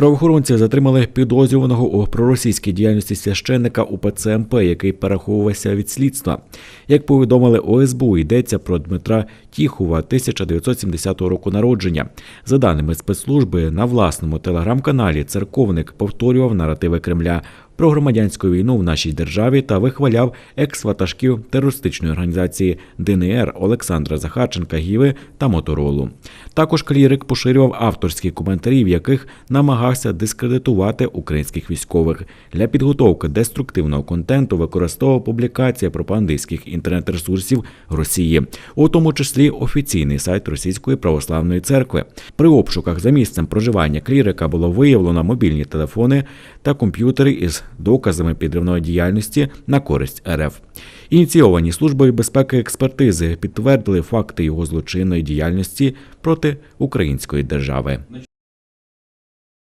Правоохоронці затримали підозрюваного у проросійській діяльності священника УПЦ МП, який переховувався від слідства. Як повідомили ОСБУ, йдеться про Дмитра Тіхова, 1970 року народження. За даними спецслужби, на власному телеграм-каналі церковник повторював наративи Кремля про громадянську війну в нашій державі та вихваляв екс-ватажків терористичної організації ДНР Олександра Захарченка Гіви та Моторолу. Також клірик поширював авторські коментарі, в яких намагався дискредитувати українських військових. Для підготовки деструктивного контенту використовував публікація пропагандистських інтернет-ресурсів Росії, у тому числі офіційний сайт Російської православної церкви. При обшуках за місцем проживання клірика було виявлено мобільні телефони та комп'ютери із доказами підривної діяльності на користь РФ. Ініційовані службою безпеки експертизи підтвердили факти його злочинної діяльності проти української держави.